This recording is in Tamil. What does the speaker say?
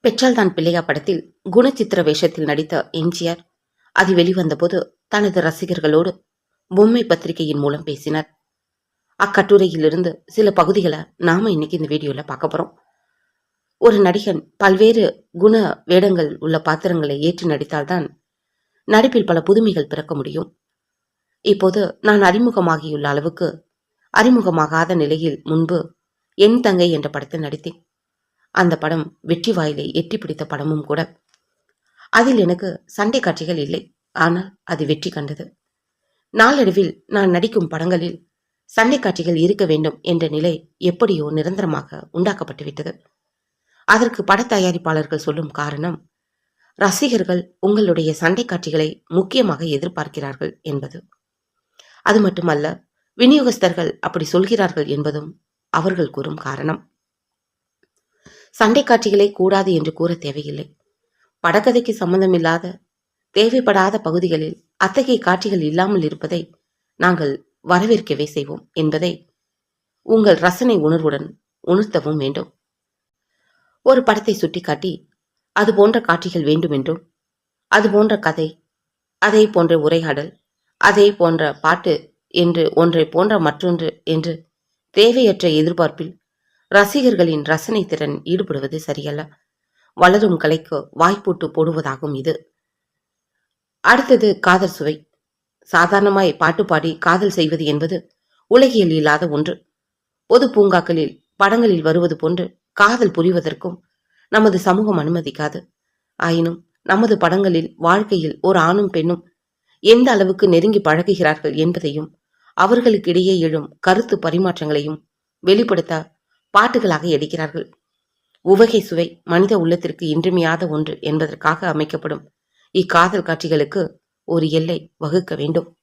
பெற்றால் தான் பிள்ளையா படத்தில் குணச்சித்திர வேஷத்தில் நடித்த எம்ஜிஆர். அது வெளிவந்தபோது தனது ரசிகர்களோடு பொம்மை பத்திரிகையின் மூலம் பேசினார். அக்கட்டுரையிலிருந்து சில பகுதிகளை நாம இன்னைக்கு இந்த வீடியோல பார்க்க போறோம். ஒரு நடிகன் பல்வேறு குண வேடங்கள் உள்ள பாத்திரங்களை ஏற்று நடித்தால்தான் நடிப்பில் பல புதுமைகள் பிறக்க முடியும். இப்போது நான் அறிமுகமாகியுள்ள அளவுக்கு அறிமுகமாகாத நிலையில் முன்பு என் தங்கை என்ற படத்தில் நடித்தேன். அந்த படம் வெற்றி வாயிலை எட்டி பிடித்த படமும் கூட. அதில் எனக்கு சண்டை காட்சிகள் இல்லை. ஆனால் அது வெற்றி கண்டது. நாளடைவில் நான் நடிக்கும் படங்களில் சண்டை காட்சிகள் இருக்க வேண்டும் என்ற நிலை எப்படியோ நிரந்தரமாக உண்டாக்கப்பட்டுவிட்டது அதற்கு பட தயாரிப்பாளர்கள் சொல்லும் காரணம் ரசிகர்கள் உங்களுடைய சண்டை காட்சிகளை முக்கியமாக எதிர்பார்க்கிறார்கள் என்பது. அது மட்டுமல்ல விநியோகஸ்தர்கள் அப்படி சொல்கிறார்கள் என்பதும் அவர்கள் கூறும் காரணம். சண்டை காட்சிகளே கூடாது என்று கூற தேவையில்லை. படக்கதைக்கு சம்பந்தமில்லாத தேவைப்படாத பகுதிகளில் அத்தகைய காட்சிகள் இல்லாமல் இருப்பதை நாங்கள் வரவேற்கவே செய்வோம் என்பதை உங்கள் ரசனை உணர்வுடன் உணர்த்தவும் வேண்டும். ஒரு படத்தை சுட்டிக்காட்டி அது போன்ற காட்சிகள் வேண்டுமென்றும் அது போன்ற கதை அதே போன்ற உரையாடல் அதே போன்ற பாட்டு என்று ஒன்றை போன்ற மற்றொன்று என்று தேவையற்ற எதிர்பார்ப்பில் ரசிகர்களின் ரசனை திறன் ஈடுபடுவது சரியல்ல. வளரும் கலைக்கு வாய்ப்பூட்டு போடுவதாகும் இது. அடுத்தது காதல் சுவை. சாதாரணமாய் பாட்டு பாடி காதல் செய்வது என்பது உலகியல் இல்லாத ஒன்று. பொது பூங்காக்களில் படங்களில் வருவது போன்று காதல் புரிவதற்கும் நமது சமூகம் அனுமதிக்காது. ஆயினும் நமது படங்களில் வாழ்க்கையில் ஒரு ஆணும் பெண்ணும் எந்த அளவுக்கு நெருங்கி பழகுகிறார்கள் என்பதையும் அவர்களுக்கிடையே எழும் கருத்து பரிமாற்றங்களையும் வெளிப்படுத்த பாட்டுகளாக எடுக்கிறார்கள் உவகை சுவை மனித உள்ளத்திற்கு இன்றிமையாத ஒன்று என்பதற்காக அமைக்கப்படும். இக்காதல் காட்சிகளுக்கு ஒரு எல்லை வகுக்க வேண்டும்.